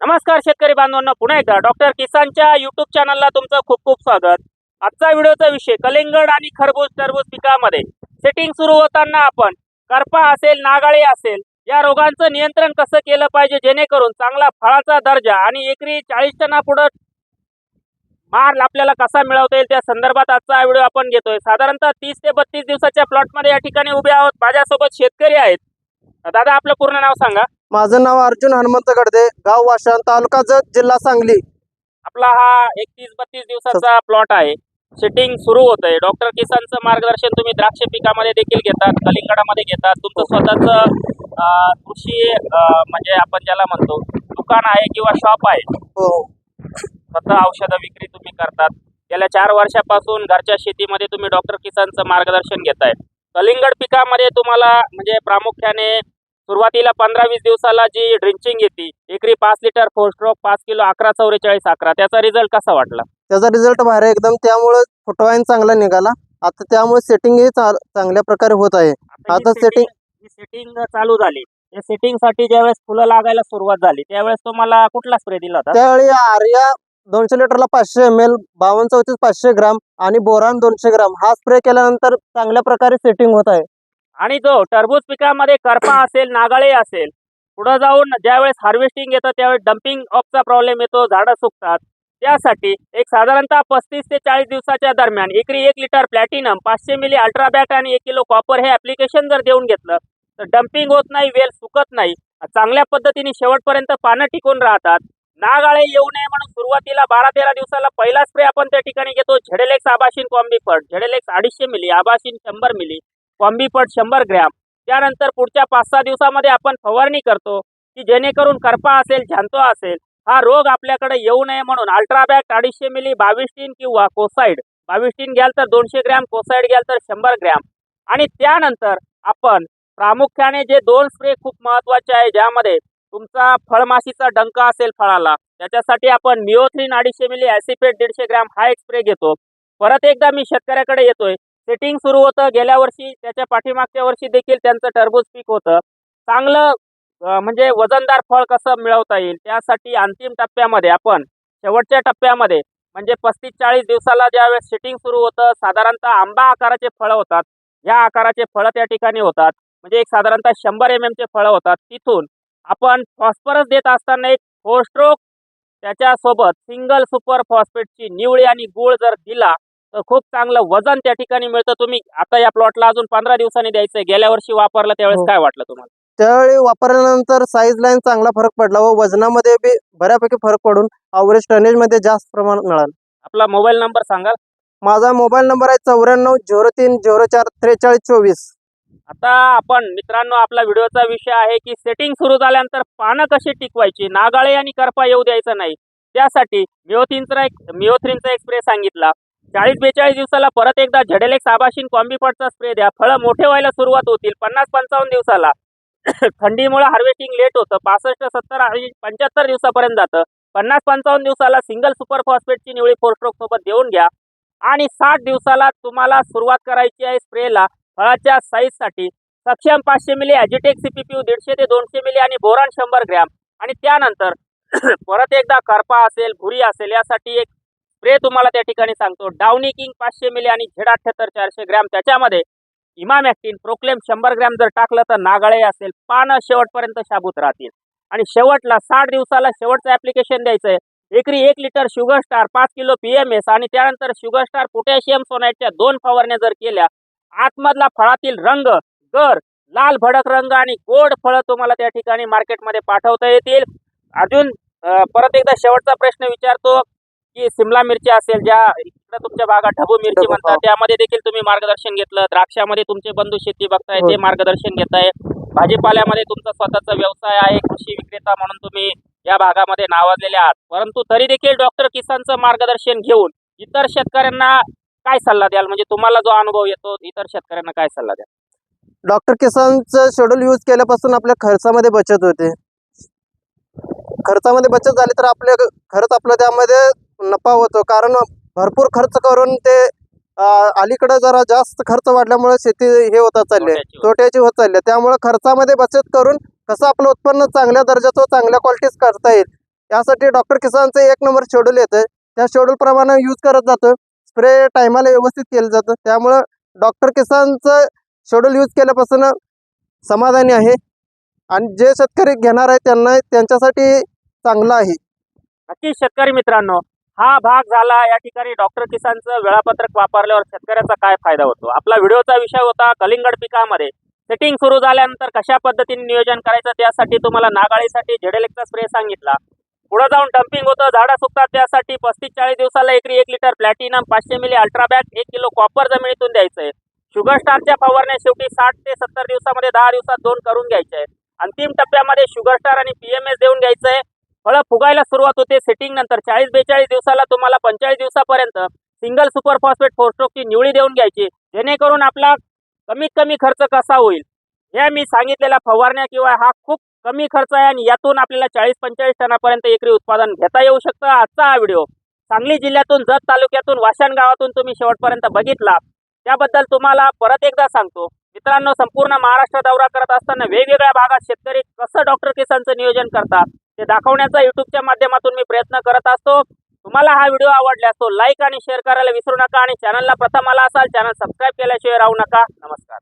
नमस्कार शेतकरी बांधवांना पुन्हा एकदा डॉक्टर किसानच्या युट्यूब चॅनलला तुमचं खूप खूप स्वागत. आजचा व्हिडिओचा विषय कलिंगड आणि खरबूज टरबूज पिकामध्ये सेटिंग सुरू होताना आपण करपा असेल नागाळे असेल या रोगांचं नियंत्रण कसं केलं पाहिजे जेणेकरून चांगला फळाचा दर्जा आणि एकरी चाळीस टना पुढं माल आपल्याला कसा मिळवता येईल त्या संदर्भात आजचा व्हिडिओ आपण घेतोय. साधारणतः तीस ते बत्तीस दिवसाच्या प्लॉटमध्ये या ठिकाणी उभे आहोत. माझ्यासोबत शेतकरी आहेत. दादा आपलं पूर्ण नाव सांगा. माझं नाव अर्जुन हनुमंत गडदे गाव वाशान तालुका जत जिल्हा सांगली. आपला हा एकतीस बत्तीस दिवसाचा प्लॉट आहे. सेटिंग सुरू होत आहे डॉक्टर किसानचं मार्गदर्शन तुम्ही द्राक्ष पिकामध्ये देखील घेतात कलिंगडामध्ये घेतात. तुमचं स्वतःचं कृषी म्हणजे आपण ज्याला म्हणतो दुकान आहे किंवा शॉप आहे. हो. स्वतः औषधं विक्री तुम्ही करतात. गेल्या चार वर्षापासून घरच्या शेतीमध्ये तुम्ही डॉक्टर किसानचं मार्गदर्शन घेताय. कलिंगड पिकामध्ये तुम्हाला म्हणजे प्रामुख्याने सुरुवातीला पंधरा वीस दिवसाला जी ड्रिंचिंग येते एकरी पाच लिटर फोर स्ट्रोक पाच किलो अकरा चौवेचाळीस अकरा त्याचा रिझल्ट कसा वाटला? त्याचा रिझल्ट आहे. एकदम त्यामुळे फुटवाईन चांगला निघाला. आता त्यामुळे सेटिंगही चांगल्या प्रकारे होत आहे. आता ही सेटिंग चालू झाली. या सेटिंगसाठी ज्यावेळेस फुलं लागायला सुरुवात झाली त्यावेळेस तुम्हाला कुठला स्प्रे दिला होता? त्यावेळी आर्या दोनशे लिटरला पाचशे एम एल बावन्न चौतीस पाचशे ग्राम आणि बोरान दोनशे ग्राम हा स्प्रे केल्यानंतर चांगल्या प्रकारे सेटिंग होत आहे. आणि जो टरबूज पिकामध्ये करपा असेल नागाळे असेल पुढे जाऊन ज्यावेळेस हार्वेस्टिंग येतं त्यावेळेस डम्पिंग ऑफचा प्रॉब्लेम येतो झाडं सुकतात. त्यासाठी एक साधारणतः पस्तीस ते चाळीस दिवसाच्या दरम्यान एकरी एक लिटर प्लॅटिनम पाचशे मिली अल्ट्राबॅट आणि एक किलो कॉपर हे ॲप्लिकेशन जर देऊन घेतलं तर डम्पिंग होत नाही वेल सुकत नाही. चांगल्या पद्धतीने शेवटपर्यंत पानं टिकून राहतात. नागाळे येऊ नये म्हणून सुरुवातीला बारा तेरा दिवसाला पहिला स्प्रे आपण त्या ठिकाणी घेतो झेडेलेक्स आबाशीन कॉम्बीफट झेडेलेक्स अडीचशे मिली आबाशीन शंभर मिली. कॉम्बीफट शंभर ग्रॅम. त्यानंतर पुढच्या पाच सहा दिवसामध्ये आपण फवारणी करतो की जेणेकरून करपा असेल झांतो असेल हा रोग आपल्याकडे येऊ नये म्हणून अल्ट्राबॅक अडीचशे मिली बावीस टीन किंवा कोसाईड. बावीस टीन घ्याल तर दोनशे ग्रॅम कोसाईड घ्याल तर शंभर ग्रॅम. आणि त्यानंतर आपण प्रामुख्याने जे दोन स्प्रे खूप महत्त्वाचे आहे ज्यामध्ये तुमचा फळमाशीचा डंका असेल फळाला त्याच्यासाठी आपण मिओथ्रीन अडीचशे मिली ॲसिपेट दीडशे ग्रॅम हा एक स्प्रे घेतो. परत एकदा मी शेतकऱ्याकडे येतोय सेटिंग सुरू होतं. गेल्या वर्षी त्याच्या पाठीमागच्या वर्षी देखील त्यांचं टरबूज पीक होतं. चांगलं म्हणजे वजनदार फळ कसं मिळवता येईल त्यासाठी अंतिम टप्प्यामध्ये आपण शेवटच्या टप्प्यामध्ये म्हणजे पस्तीस चाळीस दिवसाला ज्यावेळेस सेटिंग सुरू होतं साधारणतः आंबा आकाराचे फळं होतात. या आकाराचे फळं त्या ठिकाणी होतात. म्हणजे एक साधारणतः शंभर एम एमचे फळं होतात. तिथून आपण फॉस्फरस देत असताना एक फोर स्ट्रोक त्याच्यासोबत सिंगल सुपर फॉस्फेटची निवळी आणि गुळ जर दिला तर खूप चांगलं वजन त्या ठिकाणी मिळतं. तुम्ही आता या प्लॉटला अजून पंधरा दिवसांनी द्यायचंय. गेल्या वर्षी वापरलं त्यावेळेस हो. काय वाटलं तुम्हाला? त्यावेळी वापरल्यानंतर साईज लाईन चांगला फरक पडला व वजनामध्ये बी बऱ्यापैकी फरक पडून अवरेज टनेजमध्ये जास्त प्रमाण मिळालं. आपला मोबाईल नंबर सांगाल? माझा मोबाईल नंबर आहे चौऱ्याण्णव झिरो तीन झिरो चार त्रेचाळीस चोवीस. आता आपण मित्रांनो आपला व्हिडिओचा विषय आहे की सेटिंग सुरू झाल्यानंतर पानं कशी टिकवायची नागाळे आणि करपा येऊ द्यायचं नाही. त्यासाठी मिओथिनचा एक मिओथ्रिनचा एक स्प्रे सांगितला. चाळीस बेचाळीस दिवसाला परत एकदा झडेल एक साबाशीन कॉम्बिपटचा स्प्रे द्या. फळं मोठे व्हायला सुरुवात होतील. पन्नास पंचावन्न दिवसाला. थंडीमुळे हार्वेस्टिंग लेट होतं. पासष्ट सत्तर आणि पंच्याहत्तर दिवसापर्यंत जातं. पन्नास पंचावन्न दिवसाला सिंगल सुपर फॉस्फेटची निवळी फोरस्ट्रोक सोबत देऊन घ्या. आणि साठ दिवसाला तुम्हाला सुरुवात करायची आहे स्प्रेला फळाच्या साईजसाठी. सक्षम पाचशे मिली ॲजिटेक सीपीपीयू दीडशे ते दोनशे मिली आणि बोरान शंभर ग्रॅम. आणि त्यानंतर परत एकदा करपा असेल भुरी असेल यासाठी एक स्प्रे तुम्हाला त्या ठिकाणी सांगतो डाउनी किंग पाचशे मिली आणि झेड अठ्ठ्याहत्तर चारशे ग्रॅम त्याच्यामध्ये इमामॅक्टिन प्रोक्लेम शंभर ग्रॅम जर टाकलं तर नागाळे असेल पानं शेवटपर्यंत शाबूत राहतील. आणि शेवटला साठ दिवसाला शेवटचं ॲप्लिकेशन द्यायचं आहे एकरी एक लिटर शुगर स्टार पाच किलो पी एम एस आणि त्यानंतर शुगर स्टार पोटॅशियम सोनाईटच्या दोन फवारण्या जर केल्या आतमधला फळातील रंग गर लाल भडक रंग आणि गोड फळं तुम्हाला त्या ठिकाणी मार्केटमध्ये पाठवता येतील. अजून परत एकदा शेवटचा प्रश्न विचारतो. की सिमला मिरची असेल ज्या इकडं तुमच्या भागात ढबू मिरची म्हणतात हा. त्यामध्ये देखील तुम्ही मार्गदर्शन घेतलं. द्राक्षामध्ये तुमचे बंधू शेती बघताय हो. ते मार्गदर्शन घेताय. भाजीपाल्यामध्ये तुमचा स्वतःचा व्यवसाय आहे कृषी विक्रेता म्हणून तुम्ही या भागामध्ये नावाजलेले आहात. परंतु तरी देखील डॉक्टर किसानचं मार्गदर्शन घेऊन इतर शेतकऱ्यांना काय सल्ला द्याल? म्हणजे तुम्हाला जो अनुभव येतो इतर शेतकऱ्यांना काय सल्ला द्याल? डॉक्टर किसानचं शेड्यूल यूज केल्यापासून आपल्या खर्चामध्ये बचत होते. खर्चामध्ये बचत झाली तर आपले खर्च आपलं त्यामध्ये नफा होतो कारण भरपूर खर्च करून ते अलीकडे जरा जास्त खर्च वाढल्यामुळे शेती हे होतात चालली आहे. तोट्याची होते. होत चालली आहे. त्यामुळे खर्चामध्ये बचत करून कसं आपलं उत्पन्न चांगल्या दर्जाचं चांगल्या क्वालिटीच करता येईल यासाठी डॉक्टर किसानचं एक नंबर शेड्यूल येतं त्या शेड्यूल प्रमाणे यूज करत जातं स्प्रे टायमाला व्यवस्थित केलं जातं त्यामुळं डॉक्टर किसानचं शेड्यूल यूज केल्यापासून समाधानी आहे आणि जे शेतकरी घेणार आहे त्यांना त्यांच्यासाठी चांगलं आहे नक्कीच शेतकरी मित्रांनो हा भाग झाला. या ठिकाणी डॉक्टर किसानचं वेळापत्रक वापरल्यावर शेतकऱ्याचा काय फायदा होतो? आपला व्हिडिओचा विषय होता कलिंगड पिकामध्ये. सेटिंग सुरू झाल्यानंतर कशा पद्धतीने नियोजन करायचं त्यासाठी तुम्हाला नागाळीसाठी झेडेलेक्चा स्प्रे सांगितला. पुढे जाऊन डम्पिंग होतं झाडं सुकतात त्यासाठी पस्तीस चाळीस दिवसाला एकरी एक लिटर प्लॅटिनम पाचशे मिली अल्ट्राबॅक एक किलो कॉपर जमिनीतून द्यायचंय. शुगर स्टारच्या फवारण्या शेवटी साठ ते सत्तर दिवसामध्ये दहा दिवसात दोन करून घ्यायचे अंतिम टप्प्यामध्ये शुगर स्टार आणि पीएमएस देऊन घ्यायचंय. फळं फुगायला सुरुवात होते. सेटिंग नंतर चाळीस बेचाळीस दिवसाला तुम्हाला पंचेचाळीस दिवसापर्यंत सिंगल सुपर फॉस्फेट फोरस्ट्रोकची निवडी देऊन घ्यायची. जेणेकरून आपला कमीत कमी खर्च कसा होईल? ह्या मी सांगितलेल्या फवारण्या किंवा हा खूप कमी खर्च आहे आणि यातून आपल्याला चाळीस पंचेचाळीस टनापर्यंत एकरी उत्पादन घेता येऊ शकतं. आजचा हा व्हिडिओ सांगली जिल्ह्यातून जत तालुक्यातून वाशान गावातून तुम्ही शेवटपर्यंत बघितला. त्याबद्दल तुम्हाला परत एकदा सांगतो. मित्रांनो संपूर्ण महाराष्ट्र दौरा करत असताना वेगवेगळ्या भागात शेतकरी कसं डॉक्टर किसानचं नियोजन करतात? ते दाखवण्याचा युट्यूबच्या माध्यमातून मी प्रयत्न करत असतो. तुम्हाला हा व्हिडिओ आवडल्यास तो लाईक आणि शेअर करायला विसरू नका आणि चॅनलला प्रथम आला असाल चॅनल सबस्क्राईब केल्याशिवाय राहू नका. नमस्कार.